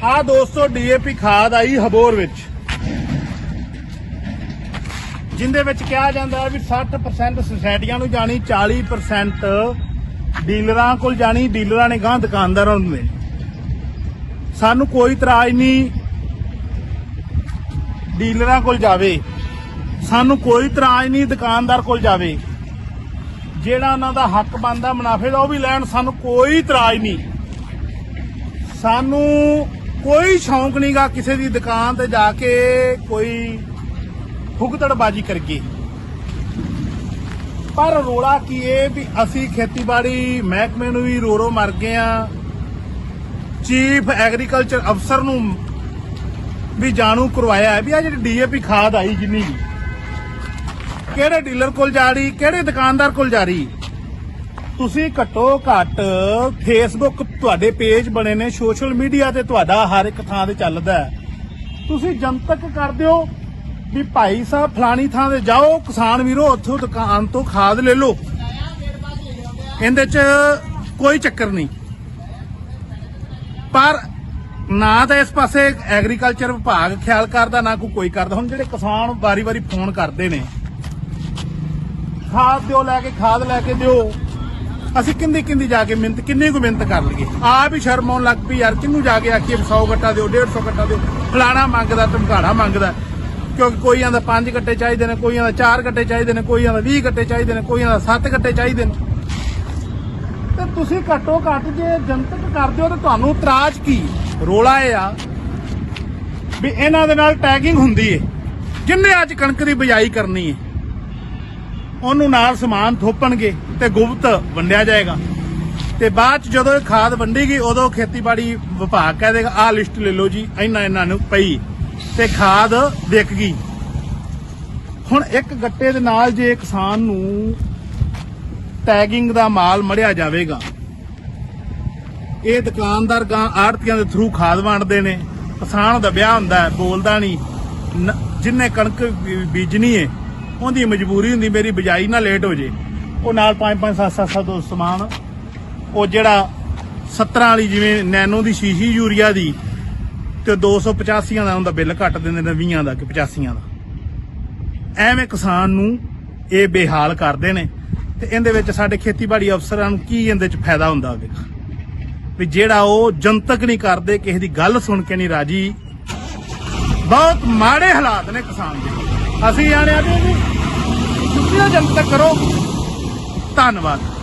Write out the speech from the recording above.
ਆ ਦੋਸਤੋ ਡੀਏਪੀ ਖਾਦ ਆਈ ਹਬੋਰ ਵਿੱਚ ਜਿੰਦੇ ਵਿੱਚ ਕਿਹਾ ਜਾਂਦਾ ਹੈ ਵੀ 60% ਸੁਸਾਇਟੀਆਂ ਨੂੰ ਜਾਣੀ 40% ਡੀਲਰਾਂ ਕੋਲ ਜਾਣੀ ਡੀਲਰਾਂ ਨੇ ਗਾਂ ਦੁਕਾਨਦਾਰਾਂ ਨੂੰ ਦੇਣੀ ਸਾਨੂੰ ਕੋਈ ਇਤਰਾਜ਼ ਨਹੀਂ ਡੀਲਰਾਂ ਕੋਲ ਜਾਵੇ ਸਾਨੂੰ ਕੋਈ ਇਤਰਾਜ਼ ਨਹੀਂ ਦੁਕਾਨਦਾਰ ਕੋਲ ਜਾਵੇ ਜਿਹੜਾ ਉਹਨਾਂ ਦਾ ਹੱਕ ਬਣਦਾ ਮੁਨਾਫੇ ਦਾ ਉਹ ਵੀ ਲੈਣ ਸਾਨੂੰ ਕੋਈ ਇਤਰਾਜ਼ ਨਹੀਂ ਸਾਨੂੰ ਕੋਈ ਸ਼ੌਂਕ ਨਹੀਂਗਾ ਕਿਸੇ ਦੀ ਦੁਕਾਨ ਤੇ ਜਾ ਕੇ ਕੋਈ ਫੁਕਤੜਬਾਜ਼ੀ ਕਰਕੇ ਪਰ ਰੋਲਾ ਕੀ ਇਹ ਵੀ ਅਸੀਂ ਖੇਤੀਬਾੜੀ ਮਹਿਕਮੇ ਨੂੰ ਵੀ ਰੋਰੋ ਮਰ ਗਏ ਆ। ਚੀਫ ਐਗਰੀਕਲਚਰ ਅਫਸਰ ਨੂੰ ਵੀ ਜਾਣੂ ਕਰਵਾਇਆ ਹੈ ਵੀ ਆ ਜਿਹੜੀ ਡੀਏਪੀ ਖਾਦ ਆਈ ਜਿੰਨੀ ਵੀ, ਕਿਹੜੇ ਡੀਲਰ ਕੋਲ ਜਾ ਰਹੀ, ਕਿਹੜੇ ਦੁਕਾਨਦਾਰ ਕੋਲ ਜਾ ਰਹੀ। ਤੁਸੀਂ ਘੱਟੋ ਘੱਟ ਫੇਸਬੁੱਕ ਤੁਹਾਡੇ ਪੇਜ ਬਣੇ ਨੇ ਸੋਸ਼ਲ ਮੀਡੀਆ ਤੇ ਤੁਹਾਡਾ ਹਰ ਇੱਕ ਥਾਂ ਤੇ ਚੱਲਦਾ ਹੈ। ਤੁਸੀਂ ਜਨਤਕ ਕਰਦੇ ਹੋ ਵੀ ਭਾਈ ਸਾਹਿਬ ਫਲਾਣੀ ਥਾਂ ਤੇ ਜਾਓ, ਕਿਸਾਨ ਵੀਰੋ, ਉੱਥੋਂ ਦੁਕਾਨ ਤੋਂ ਖਾਦ ਲੈ ਲਓ। ਇਹਦੇ 'ਚ ਕੋਈ ਚੱਕਰ ਨਹੀਂ। ਪਰ ਨਾ ਤਾਂ ਇਸ ਪਾਸੇ ਐਗਰੀਕਲਚਰ ਵਿਭਾਗ ਖਿਆਲ ਕਰਦਾ, ਨਾ ਕੋਈ ਕੋਈ ਕਰਦਾ। ਹੁਣ ਜਿਹੜੇ ਕਿਸਾਨ ਵਾਰੀ-ਵਾਰੀ ਫੋਨ ਕਰਦੇ ਨੇ, ਖਾਦ ਦਿਓ, ਲੈ ਕੇ ਖਾਦ ਲੈ ਕੇ ਦਿਓ ਅਸੀਂ ਕਿੰਦੀ ਕਿੰਦੀ ਜਾ ਕੇ ਮਿਹਨਤ ਕਿੰਨੀ ਕੁ ਮਿਹਨਤ ਕਰ ਲਈਏ। ਆਪ ਹੀ ਸ਼ਰਮ ਆਉਣ ਲੱਗ ਪਈ, ਯਾਰ ਕਿੰਨੂੰ ਜਾ ਕੇ ਆਖੀਏ 100 ਗੱਟਾ ਦਿਓ 150 ਗੱਟਾ ਦਿਓ। ਫਲਾਣਾ ਮੰਗਦਾ ਧਮਕਾੜਾ ਮੰਗਦਾ। ਕਿਉਂਕਿ ਕੋਈ ਆਂਦਾ 5 ਗੱਟੇ ਚਾਹੀਦੇ ਨੇ ਕੋਈ ਆਂਦਾ 4 ਗੱਟੇ ਚਾਹੀਦੇ ਨੇ ਕੋਈ ਆਂਦਾ 20 ਗੱਟੇ ਚਾਹੀਦੇ ਨੇ ਕੋਈ ਆਂਦਾ 7 ਗੱਟੇ ਚਾਹੀਦੇ ਨੇ। ਤੇ ਤੁਸੀਂ ਘੱਟੋ ਘੱਟ ਜੇ ਜਨਤਕ ਕਰਦੇ ਹੋ ਤਾਂ ਤੁਹਾਨੂੰ ਇਤਰਾਜ਼ ਕੀ? ਰੋਲਾ ਇਹ ਆ ਵੀ ਇਹਨਾਂ ਦੇ ਨਾਲ ਟੈਗਿੰਗ ਹੁੰਦੀ ਏ। ਜਿੰਨੇ ਅੱਜ ਕਣਕ ਦੀ ਬਿਜਾਈ ਕਰਨੀ ਏ। ਉਹਨੂੰ ਨਾਲ ਸਮਾਨ ਥੋਪਣਗੇ ਤੇ ਗੁਪਤ ਵੰਡਿਆ ਜਾਏਗਾ। ਤੇ ਬਾਅਦ ਚ ਜਦੋਂ ਇਹ ਖਾਦ ਵੰਡੀ ਗਈ ਉਦੋਂ ਖੇਤੀਬਾੜੀ ਵਿਭਾਗ ਕਹਿ ਦੇਗਾ, ਆਹ ਲਿਸਟ ਲੈ ਲਓ ਜੀ, ਇੰਨਾ ਇਹਨਾਂ ਨੂੰ ਪਈ। ਤੇ ਖਾਦ ਵਿਕ ਗਈ। ਹੁਣ ਇੱਕ ਗੱਟੇ ਦੇ ਨਾਲ ਜੇ ਕਿਸਾਨ ਨੂੰ ਟੈਗਿੰਗ ਦਾ ਮਾਲ ਮੜਿਆ ਜਾਵੇਗਾ, ਇਹ ਦੁਕਾਨਦਾਰ ਗਾਂ ਆੜਤੀਆਂ ਦੇ ਥਰੂ ਖਾਦ ਵੰਡਦੇ ਨੇ। ਕਿਸਾਨ ਦਾ ਵਿਆਹ ਹੁੰਦਾ ਬੋਲਦਾ ਨਹੀਂ। ਜਿੰਨੇ ਕਣਕ ਬੀਜਣੀ ਏ ਉਹਦੀ ਮਜਬੂਰੀ ਹੁੰਦੀ, ਮੇਰੀ ਬਿਜਾਈ ਨਾ ਲੇਟ ਹੋ ਜੇ। ਉਹ ਨਾਲ 5 5 7 7 7 ਸਮਾਨ। ਉਹ ਜਿਹੜਾ 17 ਵਾਲੀ ਜਿਵੇਂ ਨੈਨੋ ਦੀ ਸ਼ੀਸ਼ੀ ਯੂਰੀਆ ਦੀ, ਤੇ 285 ਦਾ ਹੁੰਦਾ ਬਿੱਲ ਘੱਟ ਦਿੰਦੇ ਨੇ 20 ਦਾ ਕਿ 85 ਦਾ। ਐਵੇਂ ਕਿਸਾਨ ਨੂੰ ਇਹ ਬੇਹਾਲ ਕਰਦੇ ਨੇ। ਤੇ ਇਹਦੇ ਵਿੱਚ ਸਾਡੇ ਖੇਤੀਬਾੜੀ ਅਫਸਰਾਂ ਨੂੰ ਕੀ ਇਹਦੇ ਵਿੱਚ ਫਾਇਦਾ ਹੁੰਦਾ ਹੋਵੇਗਾ ਵੀ ਜਿਹੜਾ ਉਹ ਜਨਤਕ ਨਹੀਂ ਕਰਦੇ, ਕਿਸੇ ਦੀ ਗੱਲ ਸੁਣ ਕੇ ਨਹੀਂ ਰਾਜੀ। ਬਹੁਤ ਮਾੜੇ ਹਾਲਾਤ ਨੇ ਕਿਸਾਨ ਦੇ। ਅਸੀਂ ਆਣਿਆ ਵੀ ਸ਼ੁਕਰੀਆ ਜਨਤਕ ਕਰੋ। ਧੰਨਵਾਦ।